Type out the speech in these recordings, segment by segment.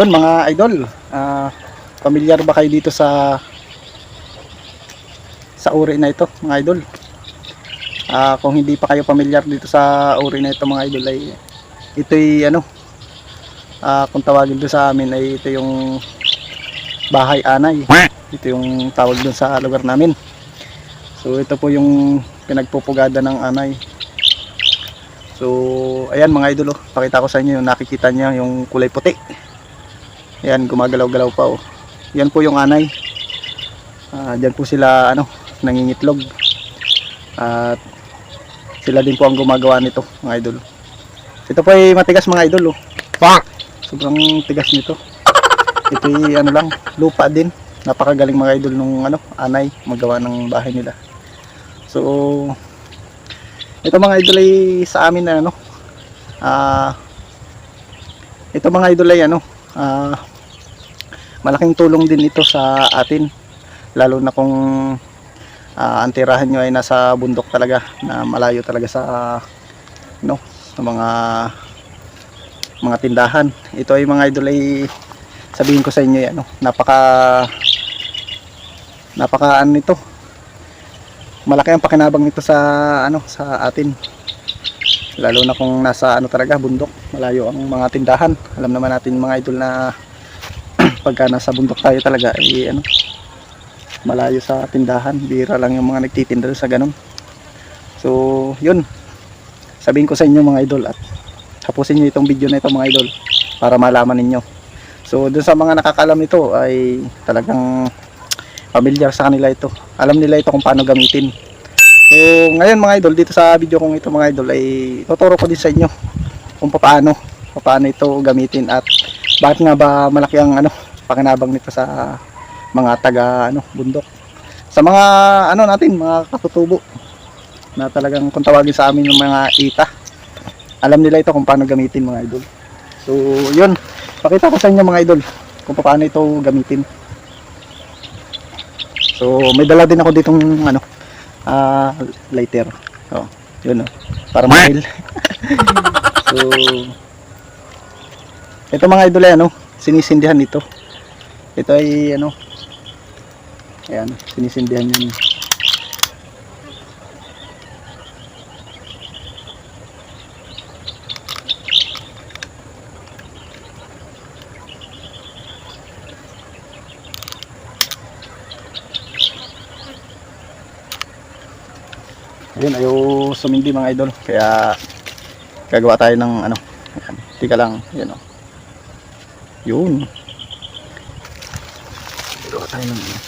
Yun mga idol, ah pamilyar ba kayo dito sa sa uri na ito mga idol? Ah kung hindi pa kayo pamilyar dito sa uri na ito mga idol ay ito'y ano ah kung tawagin doon sa amin ay ito yung bahay anay. Ito yung tawag doon sa lugar namin. So ito po yung pinagpupugada ng anay. So ayan mga idol, oh, pakita ko sa inyo yung nakikita niya yung kulay puti. Ayan, gumagalaw-galaw pa oh. Yan po yung anay. Ah, diyan po sila ano, nangingitlog. At sila din po ang gumagawa nito, mga idol. Ito po ay matigas mga idol oh. Fuck! Sobrang tigas nito. Ito ay ano lang, lupa din. Napakagaling mga idol nung ano, anay, magawa ng bahay nila. So ito mga idol ay sa amin na ano, ah ito mga idol ay ano, ah malaking tulong din ito sa atin. Lalo na kung ah, ang nyo ay nasa bundok talaga na malayo talaga sa no sa mga mga tindahan. Ito ay mga idol ay sabihin ko sa inyo ano napaka napaka ano nito. Malaki ang pakinabang nito sa ano sa atin. Lalo na kung nasa ano talaga bundok malayo ang mga tindahan. Alam naman natin mga idol na pagka nasa bundok tayo talaga eh ano malayo sa tindahan. Bira lang yung mga nagtitinda sa ganun. So yun. Sabihin ko sa inyo mga idol at tapusin nyo itong video na ito mga idol para malaman ninyo. So dun sa mga nakakalam nito ay talagang familiar sa kanila ito. Alam nila ito kung paano gamitin. So ngayon mga idol dito sa video kong ito mga idol ay tuturo ko din sa inyo kung paano paano ito gamitin at bakit nga ba malaki ang ano pakinabang nito sa mga taga ano bundok. Sa mga ano natin mga katutubo na talagang kung tawagin sa amin yung mga ita alam nila ito kung paano gamitin mga idol. So yun. Pakita ko sa inyo mga idol kung paano ito gamitin. So may dala din ako ditong ano ah lighter. Oh yun oh para mahil so ito mga idol ay ano sinisindihan nito ito ay ano ayan sinisindihan yun. Ayun ayaw sumindi mga idol. Kaya gagawa tayo ng ano ayan, tika lang ayan o yun tayo ng ano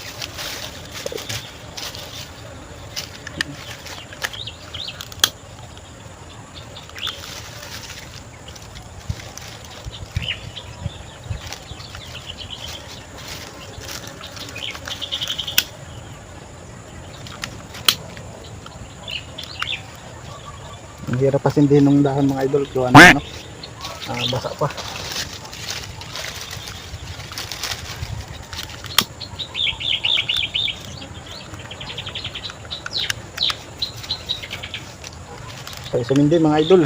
Ang hirap pasin din nung dahon mga idol. Gawa na ano. Ah, basa pa. Tayo sumindi mga idol.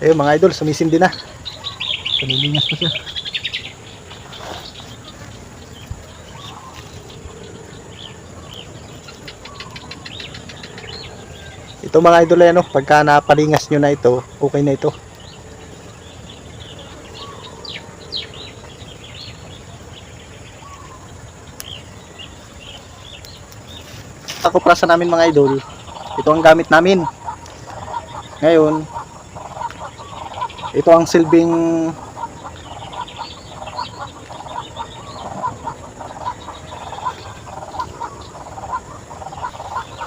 Ayun mga idol, sumisindi na. Panilingas pa siya. Ito mga idol ay ano, pagka napalingas nyo na ito, okay na ito. Ako prasa namin mga idol, ito ang gamit namin. Ngayon, ito ang silbing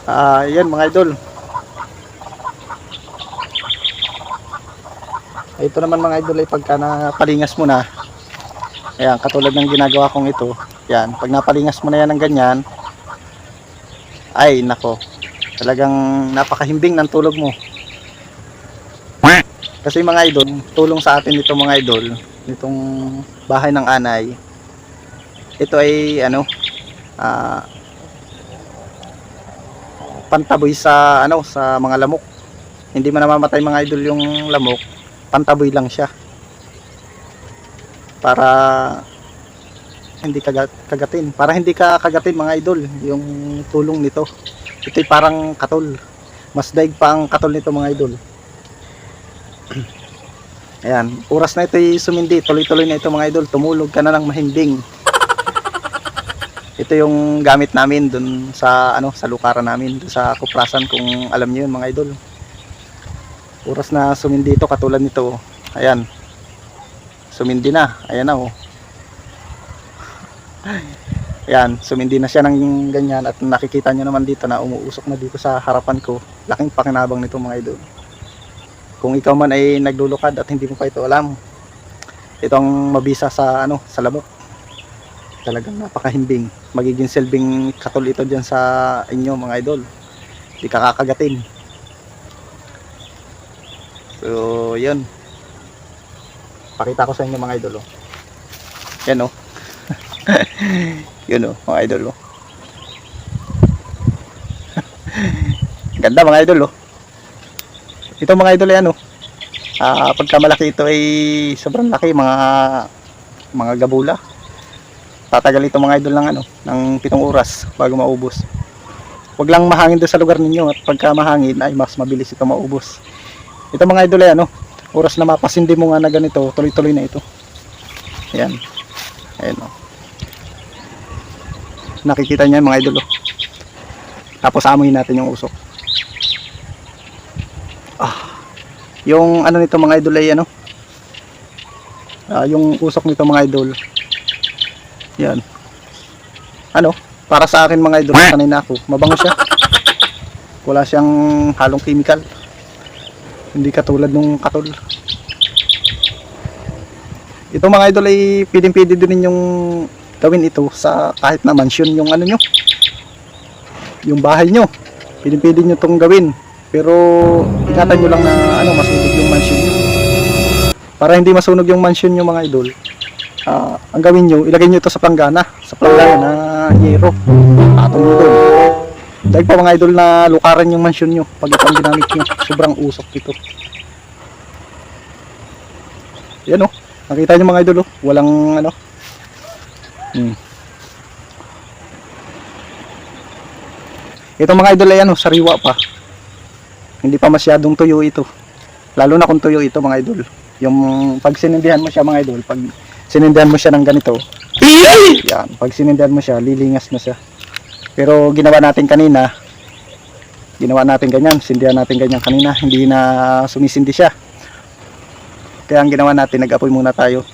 Ah, yan mga idol. Ito naman mga idol ay pagka napalingas mo na. Ayan, katulad ng ginagawa kong ito. Yan, pag napalingas mo na yan ng ganyan, ay nako, talagang napakahimbing ng tulog mo. Kasi mga idol, tulong sa atin nito mga idol, nitong bahay ng anay. Ito ay ano, ah pantaboy sa ano sa mga lamok. Hindi man namamatay mga idol yung lamok, pantaboy lang siya. Para hindi kagat kagatin. Para hindi ka kagatin mga idol yung tulong nito. Ito'y parang katol. Mas daig pa ang katol nito mga idol. Ayan, oras na ito'y sumindi. Tuloy-tuloy na ito mga idol. Tumulog ka na ng mahimbing. Ito yung gamit namin dun sa ano sa lukaran namin dun sa kuprasan kung alam niyo yun mga idol. Oras na sumindi ito katulad nito. Ayan. Sumindi na. Ayan na oh. Ayan, sumindi na siya ng ganyan at nakikita nyo naman dito na umuusok na dito sa harapan ko. Laking pakinabang nito mga idol. Kung ikaw man ay naglulukad at hindi mo pa ito alam, ito ang mabisa sa ano sa labok. Talagang napakahimbing. Magiging silbing katol ito dyan sa inyo mga idol. Hindi ka kakagatin. So, yun. Pakita ko sa inyo mga idol. Oh. Yan oh. Yun oh, mga idol oh. Ganda mga idol oh. Ito mga idol yan oh. Ah, pagka malaki ito ay sobrang laki mga mga gabula. Tatagal ito mga idol ng ano, ng pitong oras bago maubos. Huwag lang mahangin doon sa lugar ninyo at pagka mahangin ay mas mabilis ito maubos. Ito mga idol ay ano, oras na mapasindi mo nga na ganito, tuloy-tuloy na ito. Ayan. Ayan oh. Nakikita niyo yan, mga idol oh. Tapos amoy natin yung usok. Ah. Yung ano nito mga idol ay ano? Ah, yung usok nito mga idol. Yan. Ano? Para sa akin mga idol, kanina ako, mabango siya. Wala siyang halong chemical. Hindi katulad nung katol. Ito mga idol ay pwedeng-pwede din yung gawin ito sa kahit na mansion yung ano nyo. Yung bahay nyo. Pwedeng-pwede nyo itong gawin. Pero ingatan nyo lang na ano, masunog yung mansion nyo. Para hindi masunog yung mansion nyo mga idol. ah, ang gawin nyo, ilagay nyo ito sa planggana. Sa planggana na yero. Atong nyo doon. Dahil pa mga idol na lukaran yung mansion nyo pag ito ang ginamit nyo. Sobrang usok ito. Yan o. Nakita nyo mga idol oh. Walang ano. Hmm. Ito mga idol ay ano, sariwa pa. Hindi pa masyadong tuyo ito. Lalo na kung tuyo ito mga idol. Yung pag sinindihan mo siya mga idol, pag sinindihan mo siya ng ganito, yan, pag sinindihan mo siya, lilingas na siya. Pero ginawa natin kanina, ginawa natin ganyan, sindihan natin ganyan kanina, hindi na sumisindi siya. Kaya ang ginawa natin, nag-apoy muna tayo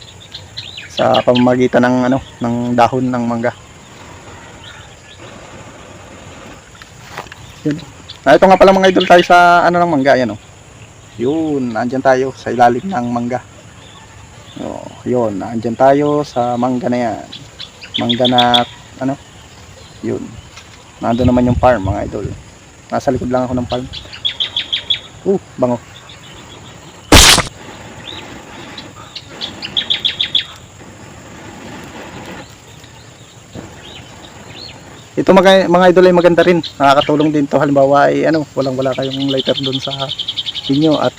sa pamamagitan ng ano, ng dahon ng mangga. Yun. Ah, ito nga pala mga idol tayo sa ano ng mangga, yan oh. Yun, andyan tayo sa ilalim ng mangga. Oh, yun, andyan tayo sa mangga na yan. Mangga na ano? Yun. Nandun naman yung farm mga idol. Nasa likod lang ako ng farm. Uh, bango. Ito mga, mga idol ay maganda rin. Nakakatulong din to halimbawa ay ano, walang wala kayong lighter doon sa inyo at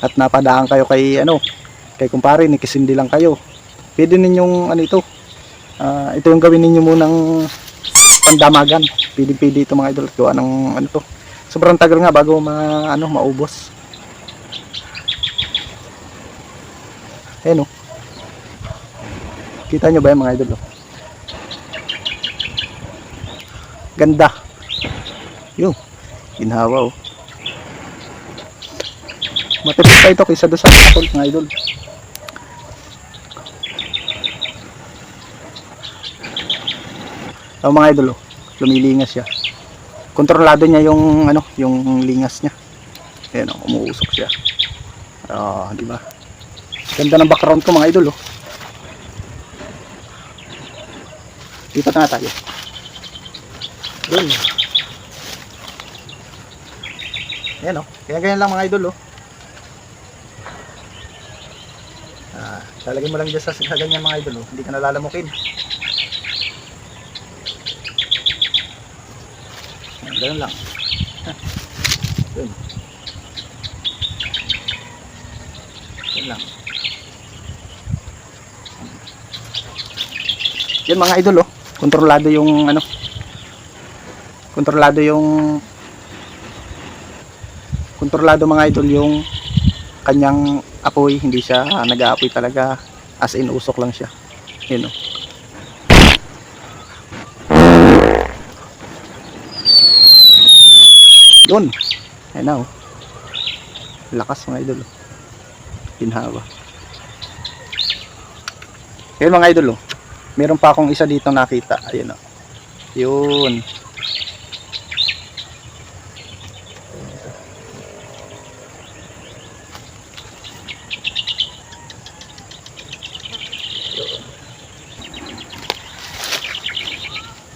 at napadaan kayo kay ano, kay kumpare, ni Kisindi lang kayo. Pwede ninyong ano ito, ah, ito yung gawin ninyo munang pandamagan. Pwede-pwede ito mga idol gawa ng ano to. Sobrang tagal nga bago ma, ano, maubos. Ayan o. Kita nyo ba yung mga idol? oh? Ganda. Yo, ginhawa oh. Matipid pa ito kaysa doon sa kapol mga idol. So, mga idol oh, lumilingas siya. Kontrolado niya yung ano, yung lingas niya. Ayan oh, umuusok siya. Ah, di ba? Ganda ng background ko mga idol oh. Dito na tayo. Doon. Ayan oh. Kaya ganyan lang mga idol oh. Ah, lalagay mo lang dyan sa, ganyan mga idol oh. Hindi ka nalalamukin. Ayan, Ganun lang. Yun. Yun lang. Yan mga idol oh. Kontrolado yung ano. Kontrolado yung kontrolado mga idol yung kanyang apoy, hindi siya ah, nag-aapoy talaga as in usok lang siya. Yun oh. Yun. Na oh. Lakas mga idol oh. Pinhawa. Yun mga idol oh. Meron pa akong isa dito nakita. Ayun oh. Yun.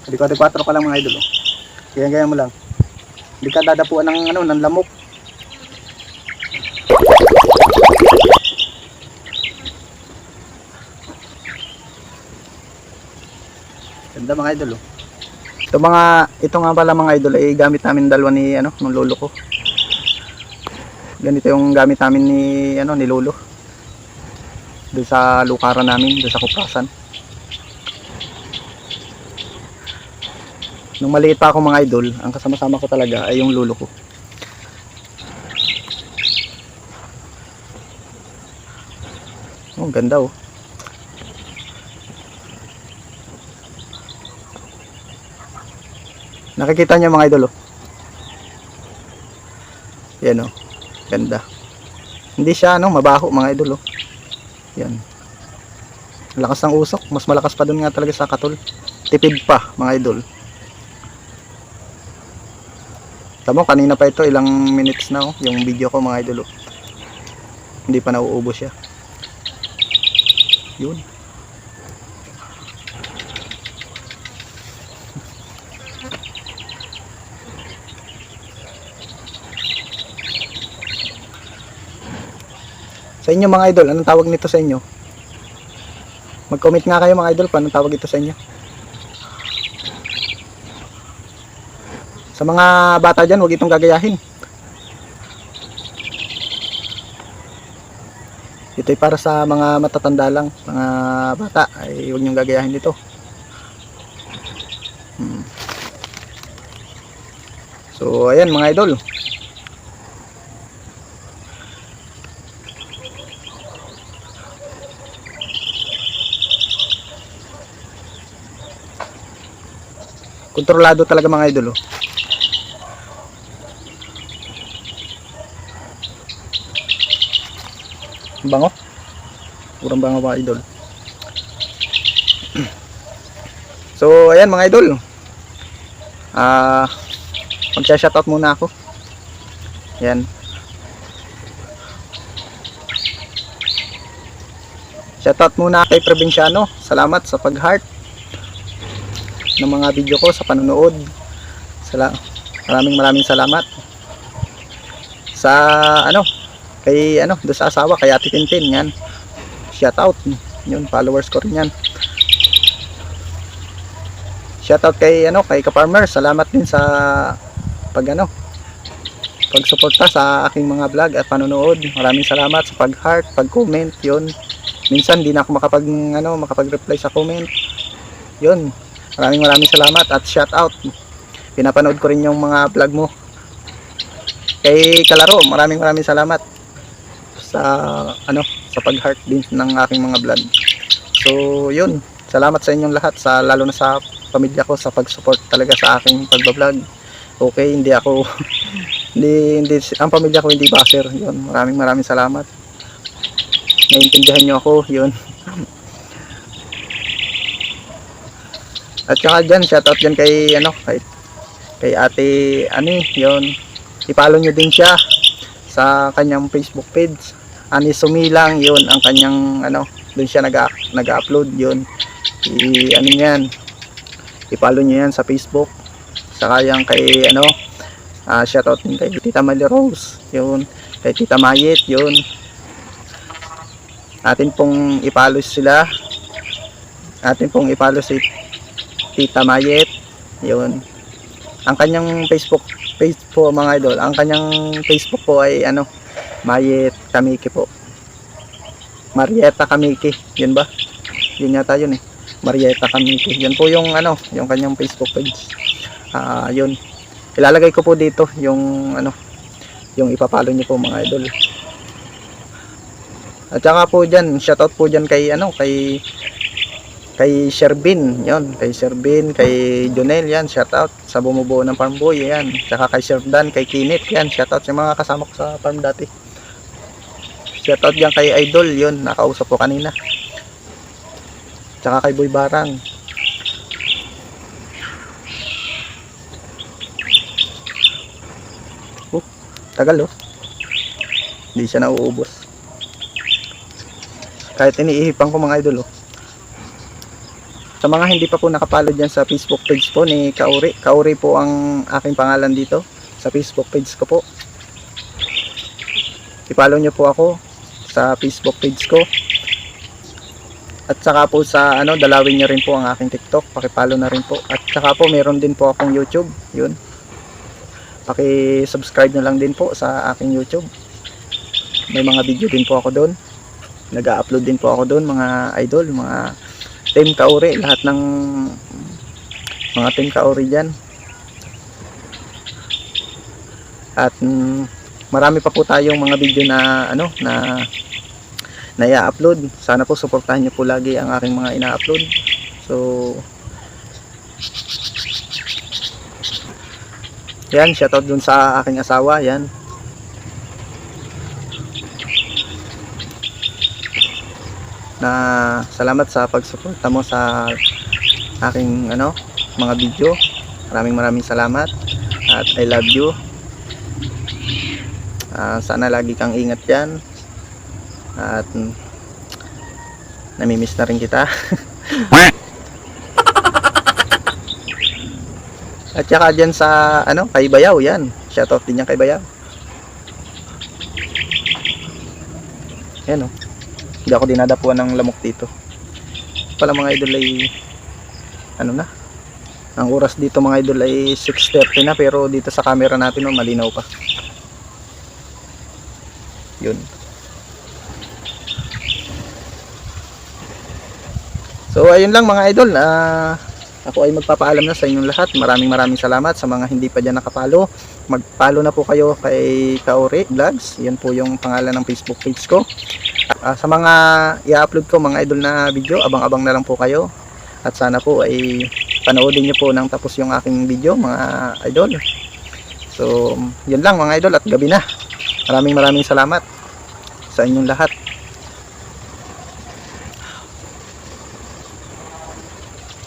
Adik 4 ka lang mga idol. Oh. Kaya gaya mo lang. Hindi dadapuan ng ano, ng lamok. Ganda mga idol oh. Ito mga ito nga pala mga idol ay gamit namin dalawa ni ano, ng lolo ko. Ganito yung gamit namin ni ano, ni lolo. Doon sa lukaran namin, doon sa kuprasan. Nung maliit pa ako mga idol, ang kasama-sama ko talaga ay yung lolo ko. Oh, ganda oh. Nakikita niyo mga idol oh. Yan oh. Ganda. Hindi siya ano, mabaho mga idol oh. Yan. Lakas ng usok, mas malakas pa dun nga talaga sa katol. Tipid pa mga idol. Tamo kanina pa ito ilang minutes na oh, yung video ko mga idol. oh. Hindi pa nauubos siya. Yun. Sa inyo mga idol, anong tawag nito sa inyo? Mag-comment nga kayo mga idol, paano tawag ito sa inyo? Sa mga bata dyan, huwag itong gagayahin. Ito ay para sa mga matatanda lang, mga bata, ay huwag niyong gagayahin ito. Hmm. So, ayan mga idol. Kontrolado talaga mga idol. Oh. Bango. Purang bango mga idol. So, ayan mga idol. Ah, magsa-shoutout muna ako. Ayan. Shoutout muna kay Provinciano. Salamat sa pag-heart ng mga video ko sa panonood. Sala maraming maraming salamat. Sa ano, kay ano, do sa asawa kay Ate Tintin yan. Shout out. Yun, followers ko rin yan. Shout out kay ano, kay Ka-Farmer. Salamat din sa pag ano pagsuporta sa aking mga vlog at panonood. Maraming salamat sa pag-heart, pag-comment, yun. Minsan di na ako makapag, ano, makapag-reply sa comment. Yun. Maraming maraming salamat at shout out. Pinapanood ko rin yung mga vlog mo. Kay Kalaro, maraming maraming salamat sa ano sa pag-heart din ng aking mga vlog. So, yun. Salamat sa inyong lahat sa lalo na sa pamilya ko sa pag-support talaga sa aking pagba-vlog. Okay, hindi ako hindi hindi ang pamilya ko hindi baser. Yun, maraming maraming salamat. Naiintindihan niyo ako, yun. At saka dyan, shoutout dyan kay, ano, kay, kay ate, ani, yun. I-follow nyo din siya sa kanyang Facebook page. Ani Sumilang, yun, ang kanyang, ano, doon siya nag, nag-upload, yun. I, ano yan, i-follow nyo yan sa Facebook. Saka yan kay, ano, ah shoutout din kay Tita Mali Rose, yun. Kay Tita Mayet, yun. Atin pong i-follow sila. Atin pong i-follow si Tita Mayet. Yun. Ang kanyang Facebook page po mga idol, ang kanyang Facebook po ay ano, Mayet Kamiki po. Marieta Kamiki, yun ba? Yun yata yun eh. Marieta Kamiki. Yan po yung ano, yung kanyang Facebook page. Ah, yun. Ilalagay ko po dito yung ano, yung ipapalo niyo po mga idol. At saka po dyan, shoutout po dyan kay ano, kay kay Sherbin, yon kay Sherbin, kay Jonel, yan, shoutout sa bumubuo ng farm boy, yan. Tsaka kay Sherdan, kay Kinit, yan, shoutout sa mga kasama ko sa farm dati. Shoutout yan kay Idol, yon nakausap ko kanina. Tsaka kay Boy Barang. Oh, tagal oh. Hindi siya nauubos. Kahit iniihipan ko mga idol oh. Sa mga hindi pa po nakapalo dyan sa Facebook page po ni Kauri. Kauri po ang aking pangalan dito sa Facebook page ko po. I-follow nyo po ako sa Facebook page ko. At saka po sa ano, dalawin nyo rin po ang aking TikTok. Pakipollow na rin po. At saka po meron din po akong YouTube. Yun. Paki-subscribe nyo lang din po sa aking YouTube. May mga video din po ako doon. Nag-upload din po ako doon mga idol, mga team kauri lahat ng mga team kauri dyan at mm, marami pa po tayong mga video na ano na na i-upload. Sana po suportahan nyo po lagi ang aking mga ina-upload. So yan shoutout dun sa aking asawa yan. Na salamat sa pagsuporta mo sa aking ano mga video. Maraming maraming salamat. At I love you Ah, sana lagi kang ingat yan. At namimiss na rin kita. At saka dyan sa ano kay Bayaw yan. Shoutout din yan kay Bayaw. Yan o hindi ako dinadapuan ng lamok dito. Pala mga idol ay ano na? Ang oras dito mga idol ay 6.30 na pero dito sa camera natin no, malinaw pa yun so ayun lang mga idol ah ako ay magpapaalam na sa inyong lahat maraming maraming salamat sa mga hindi pa dyan nakapalo magpalo na po kayo kay Kaori Vlogs yan po yung pangalan ng Facebook page ko Ah, sa mga i-upload ko mga idol na video, abang-abang na lang po kayo. At sana po ay panoodin niyo po ng tapos yung aking video mga idol. So, yun lang mga idol at gabi na. Maraming maraming salamat sa inyong lahat.